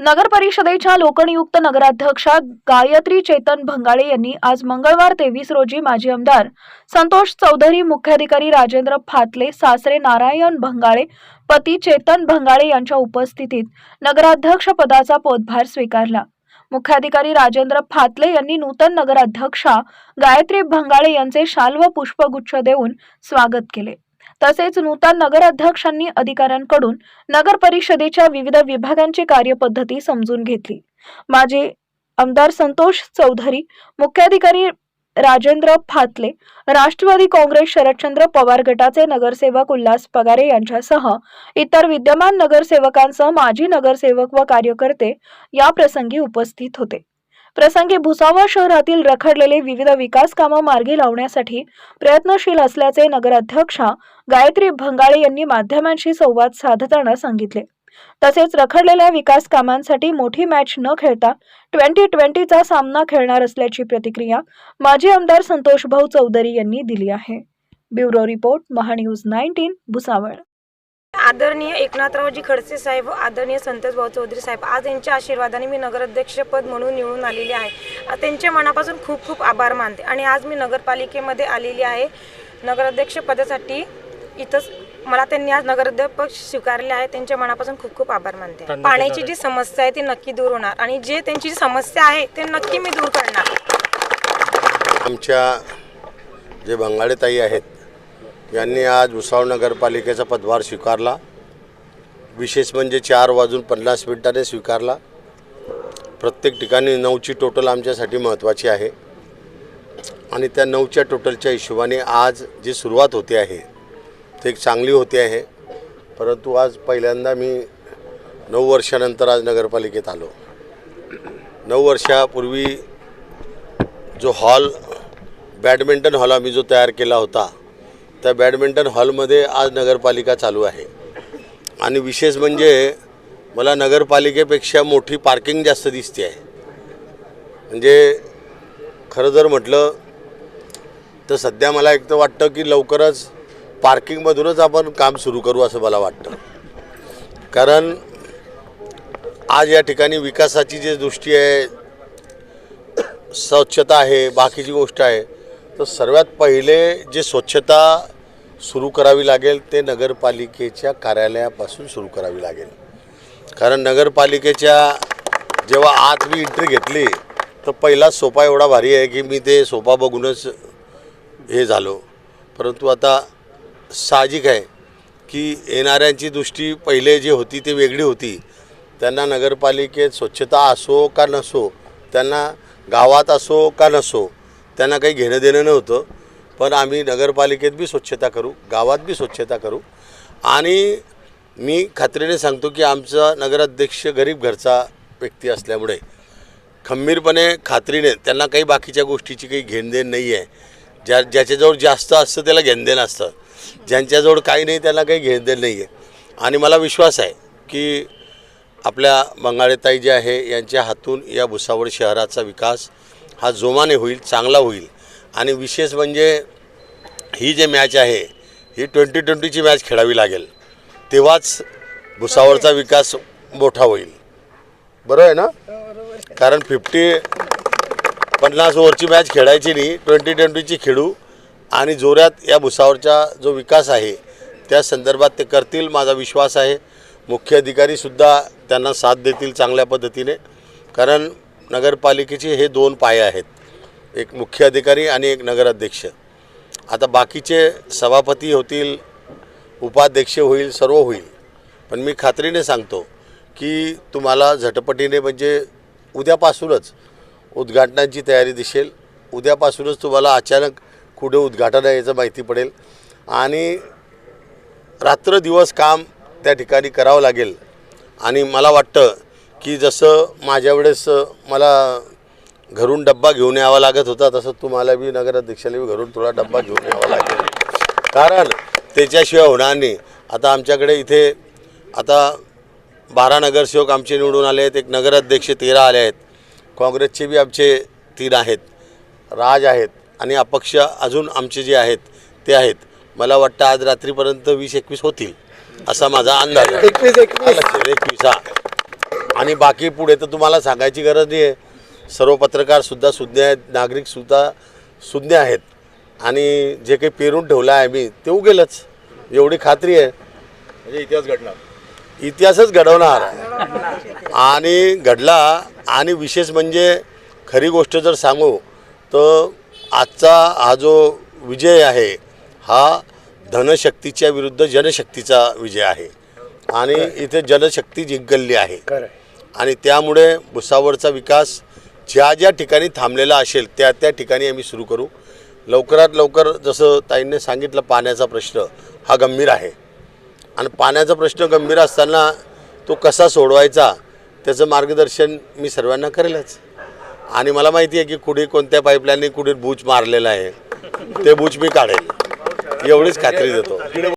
नगर परिषदेच्या लोकनियुक्त नगराध्यक्षा गायत्री चेतन भंगाळे यांनी आज मंगळवार तेवीस रोजी माजी आमदार संतोष चौधरी मुख्याधिकारी राजेंद्र फातले सासरे नारायण भंगाळे पती चेतन भंगाळे यांच्या उपस्थितीत नगराध्यक्ष पदाचा पदभार स्वीकारला. मुख्याधिकारी राजेंद्र फातले यांनी नूतन नगराध्यक्षा गायत्री भंगाळे यांचे शाल व पुष्पगुच्छ देऊन स्वागत केले. तसेच नूतन नगराध्यक्षांनी अधिकाऱ्यांकडून नगर परिषदेच्या विविध विभागांची कार्यपद्धती समजून घेतली. माजी आमदार संतोष चौधरी मुख्याधिकारी राजेंद्र फातले राष्ट्रवादी काँग्रेस शरदचंद्र पवार गटाचे नगरसेवक उल्हास पगारे यांच्यासह इतर विद्यमान नगरसेवकांसह माजी नगरसेवक व कार्यकर्ते या प्रसंगी उपस्थित होते. प्रसंगी भुसावळ शहरातील रखडलेले विविध विकास कामं मार्गी लावण्यासाठी प्रयत्नशील असल्याचे नगराध्यक्षा गायत्री भंगाळे यांनी माध्यमांशी संवाद साधताना सांगितले. तसेच रखडलेल्या विकास कामांसाठी मोठी मॅच न खेळता ट्वेंटी ट्वेंटीचा सामना खेळणार असल्याची प्रतिक्रिया माजी आमदार संतोष भाऊ चौधरी यांनी दिली आहे. Bureau report Mahanews nineteen Bhusawal. आदरणीय एकनाथरावजी खडसे साहेब व आदरणीय संतोष भाऊ चौधरी साहेब आज यांच्या आशीर्वादाने मी नगराध्यक्षपद म्हणून निवडून आलेली आहे. आ, त्यांचे मनापासून खूप खूप आभार मानते आणि आज मी नगरपालिकेमध्ये आलेली आहे. नगराध्यक्षपदासाठी इथंच मला त्यांनी आज नगराध्यक्ष स्वीकारले आहे. त्यांच्या मनापासून खूप खूप आभार मानते. पाण्याची जी समस्या आहे ती नक्की दूर होणार आणि जे त्यांची जी समस्या आहे ते नक्की मी दूर करणार. आमच्या जे बंगाळेताई आहेत यांनी आज भुसावळ नगरपालिकेचा पदभार स्वीकारला. विशेष म्हणजे चार वाजून पन्नास मिनिटाने स्वीकारला. प्रत्येक ठिकाणी नऊची टोटल आमच्यासाठी महत्त्वाची आहे. आणि त्या नऊच्या टोटलच्या हिशोबाने आज जी सुरुवात होते आहे ते एक चांगली होते आहे. परंतु आज पहिल्यांदा मी नऊ वर्षानंतर आज नगरपालिकेत आलो. नऊ वर्षापूर्वी जो हॉल बॅडमिंटन हॉल आम्ही जो तयार केला होता त्या बॅडमिंटन हॉलमध्ये आज नगरपालिका चालू आहे. आणि विशेष म्हणजे मला नगरपालिकेपेक्षा मोठी पार्किंग जास्त दिसते आहे. म्हणजे खरं जर म्हटलं तर सध्या मला एक तर वाटतं की लवकरच पार्किंगमधूनच आपण काम सुरू करू असं मला वाटतं. कारण आज या ठिकाणी विकासाची जी दृष्टी आहे स्वच्छता आहे बाकीची गोष्ट आहे तर सर्वात पहिले जे स्वच्छता सुरू करावी लागेल ते नगरपालिकेच्या कार्यालयापासून सुरू करावी लागेल. कारण नगरपालिकेच्या जेव्हा आत मी एंट्री घेतली तर पहिला सोपा एवढा भारी आहे की मी ते सोपा बघूनच हे झालो. परंतु आता साहजिक आहे की येणाऱ्यांची दृष्टी पहिले जी होती ती वेगळी होती. त्यांना नगरपालिकेत स्वच्छता असो का नसो त्यांना गावात असो का नसो त्यांना काही घेणं देणं नव्हतं. पण आम्ही नगरपालिकेत बी स्वच्छता करू गावात बी स्वच्छता करू. आणि मी खात्रीने सांगतो की आमचा नगराध्यक्ष गरीब घरचा व्यक्ती असल्यामुळे खंबीरपणे खात्रीने त्यांना काही बाकीच्या गोष्टीची काही घेणदेण नाही आहे ज्या ज्याच्याजवळ जास्त असतं त्याला घेणदेण असतं. ज्यांच्याजवळ काही नाही त्यांना काही घेणदेण नाही आहे आणि मला विश्वास आहे की आपल्या बंगाळेताई जे आहे यांच्या हातून या भुसावळ शहराचा विकास हा जोमाने होईल चांगला होईल. आणि विशेष म्हणजे ही जे मॅच आहे ही ट्वेंटी ट्वेंटीची मॅच खेळावी लागेल. तेव्हाच भुसावळचा विकास मोठा होईल. बरोबर आहे ना? कारण फिफ्टी पन्नास ओव्हरची मॅच खेळायची नाही ट्वेंटी ट्वेंटीची खेळू. आणि जोरात या भुसावळचा जो विकास आहे त्या संदर्भात ते करतील माझा विश्वास आहे. मुख्य अधिकारीसुद्धा त्यांना साथ देतील चांगल्या पद्धतीने. कारण नगरपालिकेचे हे दोन पाय आहेत. एक मुख्य अधिकारी आणि एक नगराध्यक्ष. आता बाकीचे सभापती होतील उपाध्यक्ष होईल सर्व होईल. पण मी खात्रीने सांगतो की तुम्हाला झटपटीने म्हणजे उद्यापासूनच उद्घाटनांची तयारी दिसेल. उद्यापासूनच तुम्हाला अचानक कुठे उद्घाटन आहे याचं माहिती पडेल. आणि रात्र दिवस काम त्या ठिकाणी करावं लागेल. आणि मला वाटतं की जसं माझ्या वेळेस मला घरून डब्बा घेऊन यावा लागत होता तसं तुम्हाला बी नगराध्यक्षाला बी घरून थोडा डब्बा घेऊन यावा लागेल. कारण त्याच्याशिवाय होणार नाही. आता आमच्याकडे इथे आता बारा नगरसेवक आमचे निवडून आले आहेत एक नगराध्यक्ष तेरा आले आहेत. काँग्रेसचे बी आमचे तीन आहेत. राज आहेत आणि अपक्ष अजून आमचे जे आहेत ते आहेत. मला वाटतं आज रात्रीपर्यंत वीस एकवीस होतील असा माझा अंदाज आहे. एकवीस. एकवीस एकवीस हा. आणि बाकी पुढे तर तुम्हाला सांगायची गरज नाही आहे सर्व पत्रकारसुद्धा सुज्ञ आहेत नागरिकसुद्धा सुज्ञ आहेत. आणि जे काही पेरून ठेवलं आहे मी ते उगेलच. एवढी खात्री आहे. म्हणजे इतिहास घडणार. इतिहासच घडवणार. आणि घडला आणि विशेष म्हणजे खरी गोष्ट जर सांगू तर आजचा हा जो विजय आहे हा धनशक्तीच्या विरुद्ध जनशक्तीचा विजय आहे. आणि इथे जनशक्ती जिंकली आहे. आणि त्यामुळे भुसावळचा विकास ज्या ज्या ठिकाणी थांबलेला असेल त्या त्या ठिकाणी आम्ही सुरू करू. लवकरात लवकर जसं ताईंनी सांगितलं पाण्याचा प्रश्न हा गंभीर आहे. आणि पाण्याचा प्रश्न गंभीर असताना तो कसा सोडवायचा त्याचं मार्गदर्शन मी सर्वांना करेलच. आणि मला माहिती आहे की कुठे कोणत्या पाईपलाईनने कुठे बूच मारलेला आहे ते बूच मी काढेल. एवढीच खात्री देतो.